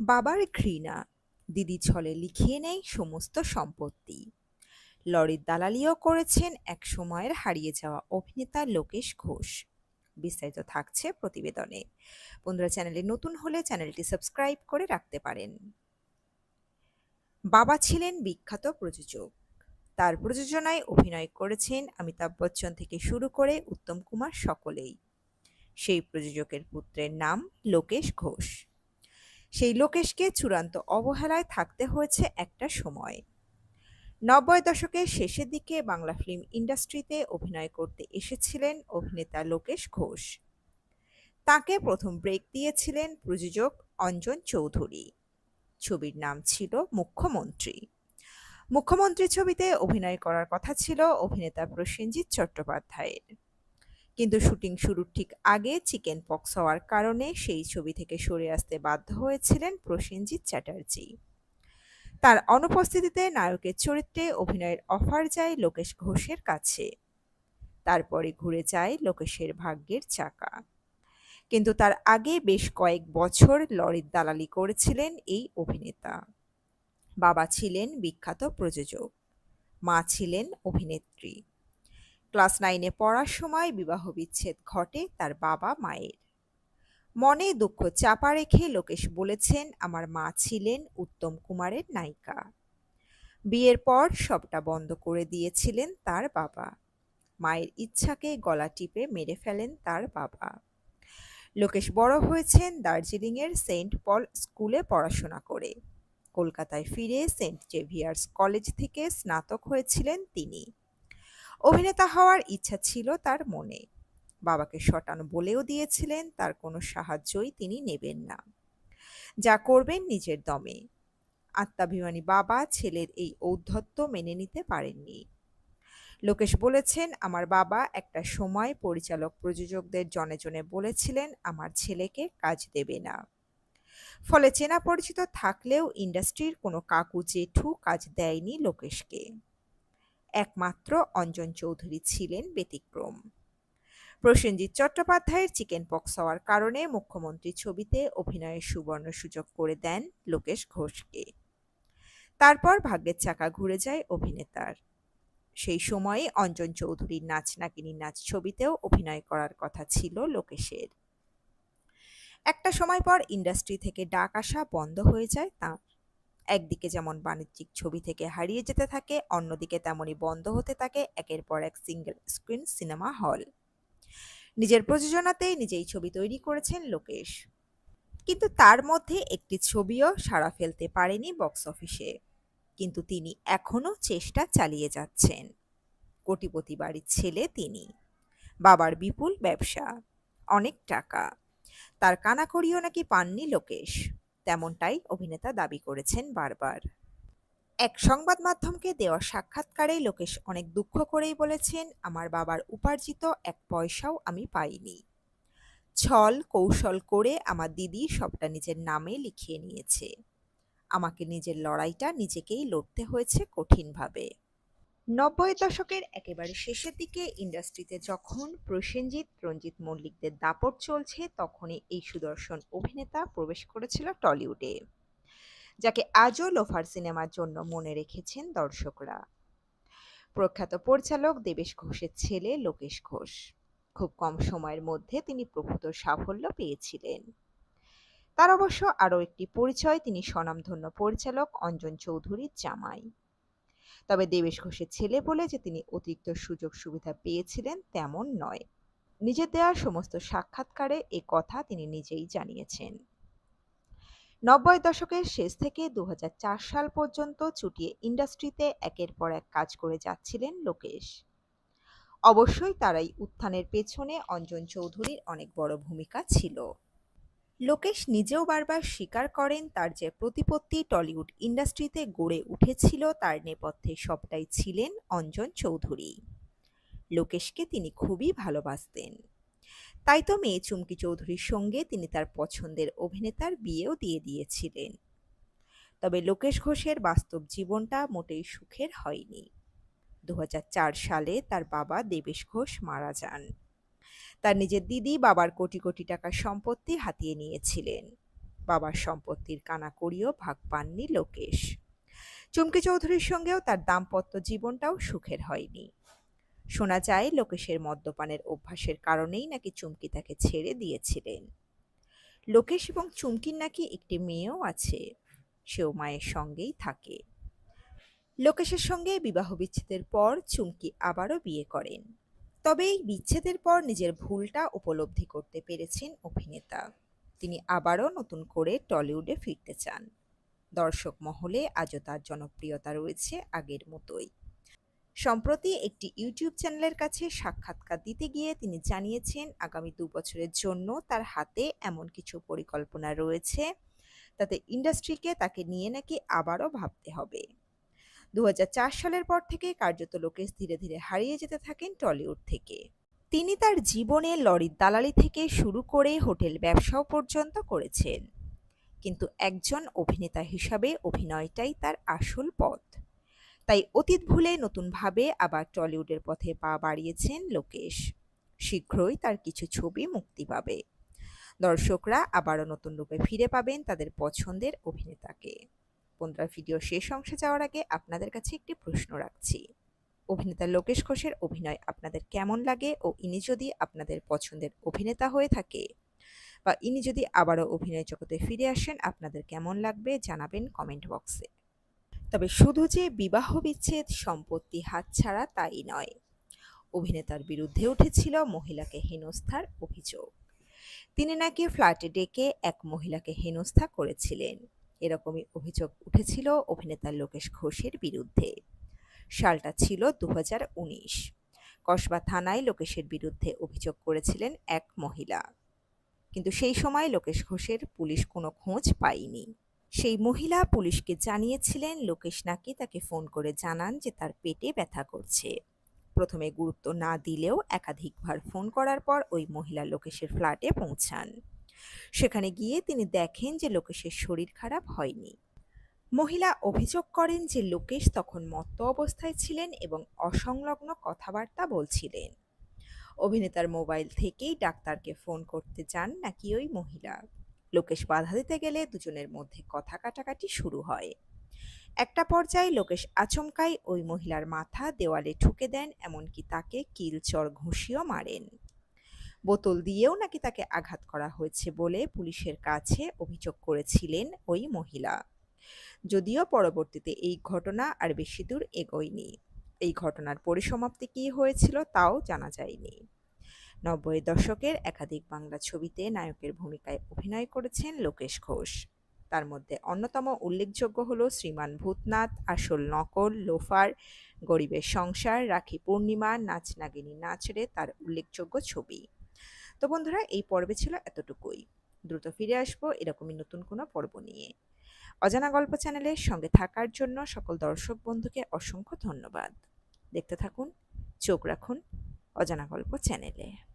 বাবার ঘৃণা। দিদি ছলে লিখিয়ে নেয় সমস্ত সম্পত্তি। লরির দালালিও করেছেন এক সময়ের হারিয়ে যাওয়া অভিনেতা লোকেশ ঘোষ। বিস্তারিত থাকছে প্রতিবেদনে। বন্ধুরা, চ্যানেলে নতুন হলে চ্যানেলটি সাবস্ক্রাইব করে রাখতে পারেন। বাবা ছিলেন বিখ্যাত প্রযোজক। তার প্রযোজনায় অভিনয় করেছেন অমিতাভ বচ্চন থেকে শুরু করে উত্তম কুমার সকলেই। সেই প্রযোজকের পুত্রের নাম লোকেশ ঘোষ। সেই লোকেশকে চূড়ান্ত অবহেলায় থাকতে হয়েছে একটা সময়। নব্বই দশকের শেষের দিকে বাংলা ফিল্ম ইন্ডাস্ট্রিতে অভিনয় করতে এসেছিলেন অভিনেতা লোকেশ ঘোষ। তাকে প্রথম ব্রেক দিয়েছিলেন প্রযোজক অঞ্জন চৌধুরী। ছবির নাম ছিল মুখ্যমন্ত্রী। মুখ্যমন্ত্রী ছবিতে অভিনয় করার কথা ছিল অভিনেতা প্রসেনজিৎ চট্টোপাধ্যায়ের। কিন্তু শুটিং শুরুর ঠিক আগে চিকেন পক্স হওয়ার কারণে সেই ছবি থেকে সরে আসতে বাধ্য হয়েছিলেন প্রসেনজিৎ চ্যাটার্জি। তার অনুপস্থিতিতে নায়কের চরিত্রে অভিনয়ের অফার যায় লোকেশ ঘোষের কাছে। তারপরে ঘুরে যায় লোকেশের ভাগ্যের চাকা। কিন্তু তার আগে বেশ কয়েক বছর লরির দালালি করেছিলেন এই অভিনেতা। বাবা ছিলেন বিখ্যাত প্রযোজক, মা ছিলেন অভিনেত্রী। ক্লাস নাইনে পড়ার সময় বিবাহ বিচ্ছেদ ঘটে তার বাবা মায়ের। মনে দুঃখ চাপা রেখে লোকেশ বলেছেন, আমার মা ছিলেন উত্তম কুমারের নায়িকা। বিয়ের পর সবটা বন্ধ করে দিয়েছিলেন তার বাবা। মায়ের ইচ্ছাকে গলা টিপে মেরে ফেলেন তার বাবা। লোকেশ বড় হয়েছেন দার্জিলিংয়ের সেন্ট পল স্কুলে পড়াশোনা করে। কলকাতায় ফিরে সেন্ট জেভিয়ার্স কলেজ থেকে স্নাতক হয়েছিলেন তিনি। অভিনেতা হওয়ার ইচ্ছা ছিল তার মনে। বাবাকে শটান বলেও দিয়েছিলেন, তার কোনো সাহায্যই তিনি নেবেন না। যা করবেন নিজের দমে। আত্মাভিমানী বাবা ছেলের এই ঔদ্ধত্য মেনে নিতে পারেননি। লোকেশ বলেছেন, আমার বাবা একটা সময় পরিচালক প্রযোজকদের জনে জনে বলেছিলেন, আমার ছেলেকে কাজ দেবে না। ফলে চেনা পরিচিত থাকলেও ইন্ডাস্ট্রির কোনো কাকু জেঠু কাজ দেয়নি লোকেশকে। একমাত্র অঞ্জন চৌধুরী ছিলেন ব্যতিক্রম। প্রসেনজিৎ চট্টোপাধ্যায়ের চিকেন পক্স হওয়ার কারণে মুখ্যমন্ত্রী ছবিতে অভিনয়ের সুবর্ণ সুযোগ করে দেন লোকেশ ঘোষকে। তারপর ভাগ্যের চাকা ঘুরে যায় অভিনেতার। সেই সময়ে অঞ্জন চৌধুরীর নাচ নাকিনী নাচ ছবিতেও অভিনয় করার কথা ছিল লোকেশের। একটা সময় পর ইন্ডাস্ট্রি থেকে ডাক আসা বন্ধ হয়ে যায় তাঁর। একদিকে যেমন বাণিজ্যিক ছবি থেকে হারিয়ে যেতে থাকে, অন্যদিকে তেমনই বন্ধ হতে থাকে একের পর এক সিঙ্গেল স্ক্রিন সিনেমা হল নিজের প্রযোজনাতেই নিজেই ছবি তৈরি করেছেন লোকেশ। কিন্তু তার মধ্যে একটি ছবিও সাড়া ফেলতে পারেনি বক্স অফিসে কিন্তু তিনি এখনও চেষ্টা চালিয়ে যাচ্ছেন। কোটিপতি বাড়ির ছেলে তিনি। বাবার বিপুল ব্যবসা। অনেক টাকা। তার কানাকড়িও নাকি পাননি লোকেশ। তেমনটাই অভিনেতা দাবি করেছেন বারবার। এক সংবাদ মাধ্যমকে দেওয়া সাক্ষাৎকারে লোকেশ অনেক দুঃখ করেই বলেছেন, আমার বাবার উপার্জিত এক পয়সাও আমি পাইনি। ছল কৌশল করে আমার দিদি সবটা নিজের নামে লিখিয়ে নিয়েছে। আমাকে নিজের লড়াইটা নিজেকেই লড়তে হয়েছে কঠিনভাবে। নব্বই দশকের একেবারে শেষের দিকে ইন্ডাস্ট্রিতে যখন প্রসেনজিৎ, রঞ্জিত মল্লিকদের দাপট চলছে, তখনই এই সুদর্শন অভিনেতা প্রবেশ করেছিল টলিউডে, যাকে আজও লোফার সিনেমার জন্য মনে রেখেছেন দর্শকরা। প্রখ্যাত পরিচালক দেবেশ ঘোষের ছেলে লোকেশ ঘোষ। খুব কম সময়ের মধ্যে তিনি প্রভূত সাফল্য পেয়েছিলেন। তার অবশ্য আরও একটি পরিচয়, তিনি স্বনামধন্য পরিচালক অঞ্জন চৌধুরীর জামাই। তবে দেবেশ ঘোষের ছেলে বলে যে তিনি অতিরিক্ত সুযোগ সুবিধা পেয়েছিলেন তেমন নয়। নিজের দেওয়ার সমস্ত সাক্ষাৎকারে এ কথা তিনি নিজেই জানিয়েছেন। নব্বই দশকের শেষ থেকে দু হাজার চার সাল পর্যন্ত চুটিয়ে ইন্ডাস্ট্রিতে একের পর এক কাজ করে যাচ্ছিলেন লোকেশ। অবশ্যই তারাই উত্থানের পেছনে অঞ্জন চৌধুরীর অনেক বড় ভূমিকা ছিল। লোকেশ নিজেও বারবার স্বীকার করেন তার যে প্রতিপত্তি টলিউড ইন্ডাস্ট্রিতে গড়ে উঠেছিল, তার নেপথ্যে সবটাই ছিলেন অঞ্জন চৌধুরী। লোকেশকে তিনি খুবই ভালোবাসতেন। তাই তো মেয়ে চুমকি চৌধুরীর সঙ্গে তিনি তার পছন্দের অভিনেতার বিয়েও দিয়ে দিয়েছিলেন। তবে লোকেশ ঘোষের বাস্তব জীবনটা মোটেই সুখের হয়নি। দু হাজার চার সালে তার বাবা দেবেশ ঘোষ মারা যান। তার নিজের দিদি বাবার কোটি কোটি টাকার সম্পত্তি হাতিয়ে নিয়েছিলেন। বাবার সম্পত্তির কানাকড়িও ভাগ পাননি লোকেশ। চুমকি চৌধুরীর সঙ্গেও তার দাম্পত্য জীবনটাও সুখের হয়নি। শোনা যায়, লোকেশের মদ্যপানের অভ্যাসের কারণেই নাকি চুমকি তাকে ছেড়ে দিয়েছিলেন। লোকেশ এবং চুমকির নাকি একটি মেয়েও আছে, সেও মায়ের সঙ্গেই থাকে। লোকেশের সঙ্গে বিবাহ বিচ্ছেদের পর চুমকি আবারও বিয়ে করেন। তবে এই বিচ্ছেদের পর নিজের ভুলটা উপলব্ধি করতে পেরেছেন অভিনেতা। তিনি আবারও নতুন করে টলিউডে ফিরতে চান। দর্শক মহলে আজও তার জনপ্রিয়তা রয়েছে আগের মতোই। সম্প্রতি একটি ইউটিউব চ্যানেলের কাছে সাক্ষাৎকার দিতে গিয়ে তিনি জানিয়েছেন, আগামী দু বছরের জন্য তার হাতে এমন কিছু পরিকল্পনা রয়েছে, তাতে ইন্ডাস্ট্রিকে তাকে নিয়ে নাকি আবারও ভাবতে হবে। দু হাজার চার সালের পর থেকে কার্যত লোকেশ ধীরে ধীরে হারিয়ে যেতে থাকেন টলিউড থেকে। তিনি তার জীবনে লরির দালালি থেকে শুরু করে হোটেল ব্যবসাও পর্যন্ত করেছেন। কিন্তু একজন অভিনেতা হিসাবে অভিনয়টাই তার আসল পথ। তাই অতীত ভুলে নতুনভাবে আবার টলিউডের পথে পা বাড়িয়েছেন লোকেশ। শীঘ্রই তার কিছু ছবি মুক্তি পাবে। দর্শকরা আবারও নতুন রূপে ফিরে পাবেন তাদের পছন্দের অভিনেতাকে। বন্ধুরা ভিডিও শেষ অংশে যাওয়ার আগে আপনাদের কাছে একটি প্রশ্ন রাখছি। অভিনেতা লোকেশ ঘোষের অভিনয় আপনাদের কেমন লাগে ও ইনি যদি আপনাদের পছন্দের অভিনেতা হয়ে থাকে? বা ইনি যদি আবারও অভিনয় জগতে ফিরে আসেন, আপনাদের কেমন লাগবে জানাবেন কমেন্ট বক্সে। তবে শুধু যে বিবাহ বিচ্ছেদ সম্পত্তি হাতছাড়া তাই নয়। অভিনেতার বিরুদ্ধে উঠেছিল মহিলাকে হেনস্থার অভিযোগ। তিনি নাকি ফ্ল্যাটে ডেকে এক মহিলাকে হেনস্থা করেছিলেন। এরকমই অভিযোগ উঠেছিল অভিনেতা লোকেশ ঘোষের বিরুদ্ধে। সালটা ছিল দু কসবা থানায় লোকেশের বিরুদ্ধে অভিযোগ করেছিলেন এক মহিলা। কিন্তু সেই সময় লোকেশ ঘোষের পুলিশ কোনো খোঁজ পায়নি। সেই মহিলা পুলিশকে জানিয়েছিলেন, লোকেশ নাকি তাকে ফোন করে জানান যে তার পেটে ব্যথা করছে। প্রথমে গুরুত্ব না দিলেও একাধিকবার ফোন করার পর ওই মহিলা লোকেশের ফ্ল্যাটে পৌঁছান। সেখানে গিয়ে তিনি দেখেন যে লোকেশের শরীর খারাপ হয়নি। মহিলা অভিযোগ করেন যে লোকেশ তখন মত্ত অবস্থায় ছিলেন এবং অসংলগ্ন কথাবার্তা বলছিলেন। অভিনেতার মোবাইল থেকেই ডাক্তারকে ফোন করতে যান নাকি ওই মহিলা। লোকেশ বাধা দিতে গেলে দুজনের মধ্যে কথা কাটাকাটি শুরু হয়। একটা পর্যায়ে লোকেশ আচমকাই ওই মহিলার মাথা দেওয়ালে ঠুকে দেন, এমনকি তাকে কিলচর ঘুষিও মারেন। বোতল দিয়েও নাকি তাকে আঘাত করা হয়েছে বলে পুলিশের কাছে অভিযোগ করেছিলেন ওই মহিলা। যদিও পরবর্তীতে এই ঘটনা আর বেশি দূর এগোয়নি। এই ঘটনার পরিসমাপ্তি কী হয়েছিল তাও জানা যায়নি। নব্বই দশকের একাধিক বাংলা ছবিতে নায়কের ভূমিকায় অভিনয় করেছেন লোকেশ ঘোষ। তার মধ্যে অন্যতম উল্লেখযোগ্য হল শ্রীমান ভূতনাথ, আসল নকল, লোফার, গরিবের সংসার, রাখি পূর্ণিমা, নাচ নাগিনী নাচরে তার উল্লেখযোগ্য ছবি। তো বন্ধুরা, এই পর্বে ছিল এতটুকুই। দ্রুত ফিরে আসব এরকমই নতুন কোনো পর্ব নিয়ে। অজানা গল্প চ্যানেলের সঙ্গে থাকার জন্য সকল দর্শক বন্ধুকে অসংখ্য ধন্যবাদ। দেখতে থাকুন, চোখ রাখুন অজানা গল্প চ্যানেলে।